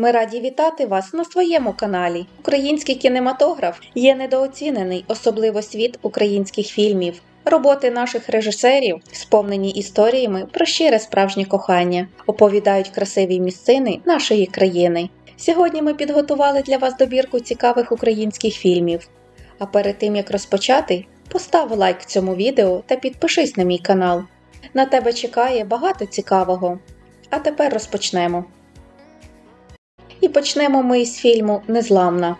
Ми раді вітати вас на своєму каналі. Український кінематограф є недооцінений, особливо світ українських фільмів. Роботи наших режисерів сповнені історіями про щире справжнє кохання, оповідають красиві місцини нашої країни. Сьогодні ми підготували для вас добірку цікавих українських фільмів. А перед тим як розпочати, постав лайк цьому відео та підпишись на мій канал. На тебе чекає багато цікавого. А тепер розпочнемо. І почнемо ми із фільму Незламна.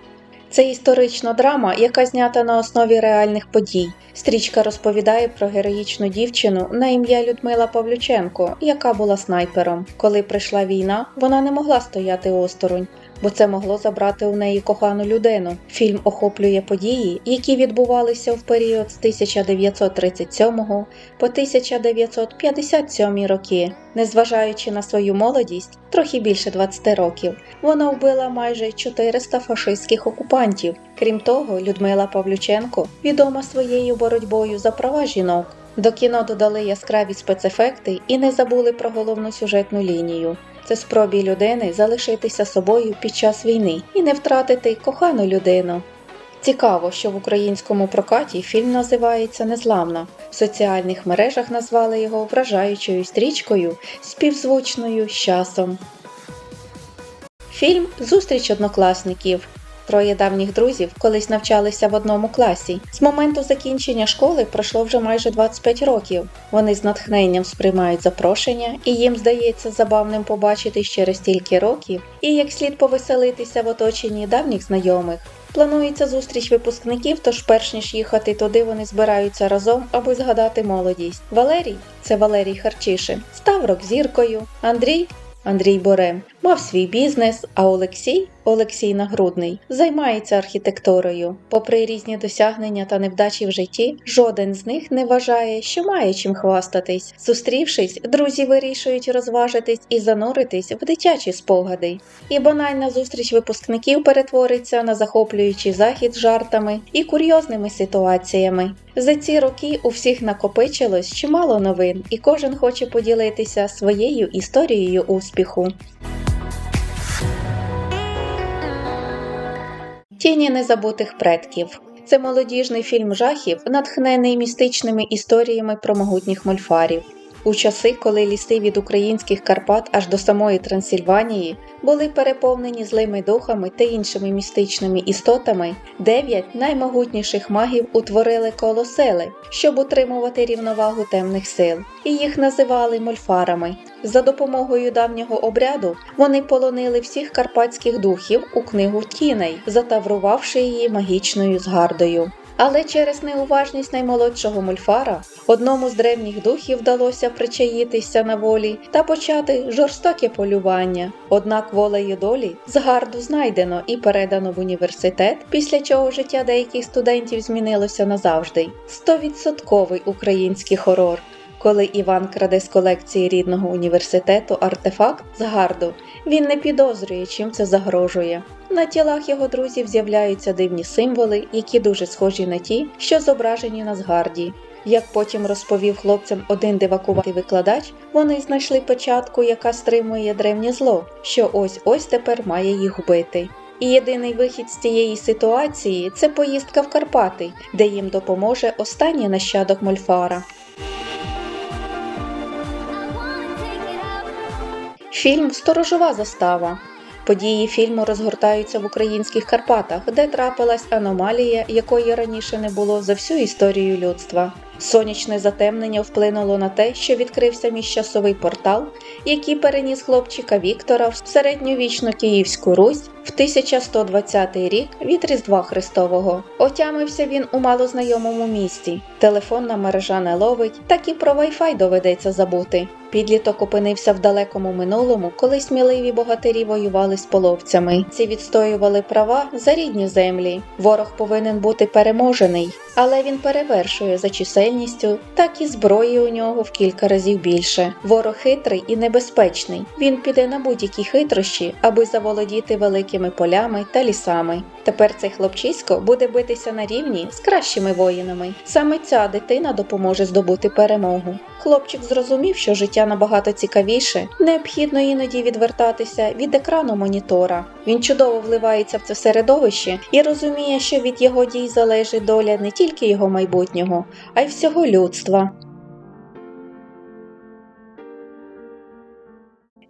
Це історична драма, яка знята на основі реальних подій. Стрічка розповідає про героїчну дівчину на ім'я Людмила Павлюченко, яка була снайпером. Коли прийшла війна, вона не могла стояти осторонь, бо це могло забрати у неї кохану людину. Фільм охоплює події, які відбувалися в період з 1937 по 1957 роки. Незважаючи на свою молодість, трохи більше 20 років, вона вбила майже 400 фашистських окупантів. Крім того, Людмила Павлюченко відома своєю боротьбою за права жінок. До кіно додали яскраві спецефекти і не забули про головну сюжетну лінію. Це спробі людини залишитися собою під час війни і не втратити кохану людину. Цікаво, що в українському прокаті фільм називається Незламна. В соціальних мережах назвали його вражаючою стрічкою, співзвучною з часом. Фільм Зустріч однокласників. Троє давніх друзів колись навчалися в одному класі. З моменту закінчення школи пройшло вже майже 25 років. Вони з натхненням сприймають запрошення, і їм здається забавним побачитись через стільки років і як слід повеселитися в оточенні давніх знайомих. Планується зустріч випускників, тож перш ніж їхати туди, вони збираються разом, аби згадати молодість. Валерій це Валерій Харчишин, став рок-зіркою, Андрій Андрій Борем мав свій бізнес, а Олексій Олексій Нагрудний займається архітектурою. Попри різні досягнення та невдачі в житті, жоден з них не вважає, що має чим хвастатись. Зустрівшись, друзі вирішують розважитись і зануритись в дитячі спогади. І банальна зустріч випускників перетвориться на захоплюючий захід жартами і курйозними ситуаціями. За ці роки у всіх накопичилось чимало новин, і кожен хоче поділитися своєю історією успіху. Тіні незабутих предків. Це молодіжний фільм жахів, натхнений містичними історіями про могутніх мольфарів. У часи, коли ліси від українських Карпат аж до самої Трансильванії були переповнені злими духами та іншими містичними істотами, дев'ять наймогутніших магів утворили колосели, щоб утримувати рівновагу темних сил, і їх називали мольфарами. За допомогою давнього обряду вони полонили всіх карпатських духів у книгу тіней, затаврувавши її магічною згардою. Але через неуважність наймолодшого мульфара одному з древніх духів вдалося причаїтися на волі та почати жорстоке полювання. Однак волею долі згарду знайдено і передано в університет, після чого життя деяких студентів змінилося назавжди. Стовідсотковий український хорор. Коли Іван краде з колекції рідного університету артефакт з гарду, він не підозрює, чим це загрожує. На тілах його друзів з'являються дивні символи, які дуже схожі на ті, що зображені на згарді. Як потім розповів хлопцям один дивакуватий викладач, вони знайшли печатку, яка стримує древнє зло, що ось ось тепер має їх вбити. І єдиний вихід з цієї ситуації це поїздка в Карпати, де їм допоможе останній нащадок Мольфара. Фільм Сторожова застава. Події фільму розгортаються в українських Карпатах, де трапилась аномалія, якої раніше не було за всю історію людства. Сонячне затемнення вплинуло на те, що відкрився міжчасовий портал, який переніс хлопчика Віктора в середньовічну Київську Русь в 1120 рік від Різдва Христового. Отямився він у малознайомому місті. Телефонна мережа не ловить, так і про Wi-Fi доведеться забути. Підліток опинився в далекому минулому, коли сміливі богатирі воювали з половцями. Ці відстоювали права за рідні землі. Ворог повинен бути переможений, але він перевершує за чисельністю, так і зброї у нього в кілька разів більше. Ворог хитрий і небезпечний. Він піде на будь-які хитрощі, аби заволодіти великими полями та лісами. Тепер цей хлопчисько буде битися на рівні з кращими воїнами. Саме ця дитина допоможе здобути перемогу. Хлопчик зрозумів, що життя набагато цікавіше, необхідно іноді відвертатися від екрану монітора. Він чудово вливається в це середовище і розуміє, що від його дій залежить доля не тільки його майбутнього, а й всього людства.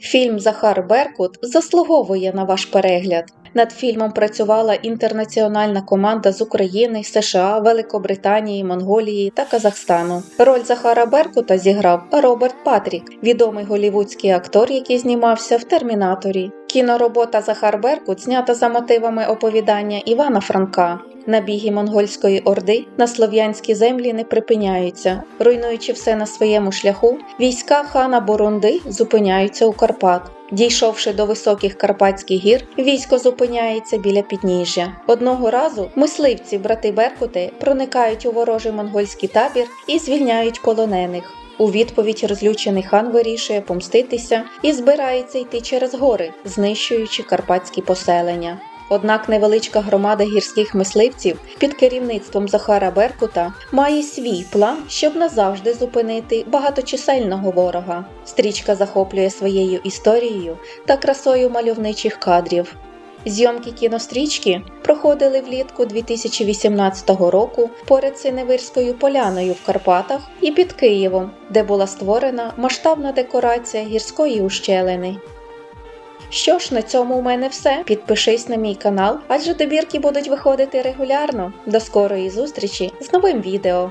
Фільм Захар Беркут заслуговує на ваш перегляд. Над фільмом працювала інтернаціональна команда з України, США, Великобританії, Монголії та Казахстану. Роль Захара Беркута зіграв Роберт Патрік, відомий голівудський актор, який знімався в Термінаторі. Кіноробота Захар Беркут знята за мотивами оповідання Івана Франка. Набіги монгольської орди на слов'янські землі не припиняються. Руйнуючи все на своєму шляху, війська хана Бурунди зупиняються у Карпат. Дійшовши до високих Карпатських гір, військо зупиняється біля підніжжя. Одного разу мисливці, брати Беркути, проникають у ворожий монгольський табір і звільняють полонених. У відповідь розлючений хан вирішує помститися і збирається йти через гори, знищуючи карпатські поселення. Однак невеличка громада гірських мисливців під керівництвом Захара Беркута має свій план, щоб назавжди зупинити багаточисельного ворога. Стрічка захоплює своєю історією та красою мальовничих кадрів. Зйомки кінострічки проходили влітку 2018 року поряд Синевирською поляною в Карпатах і під Києвом, де була створена масштабна декорація гірської ущелини. Що ж, на цьому у мене все. Підпишись на мій канал, адже добірки будуть виходити регулярно. До скорої зустрічі з новим відео.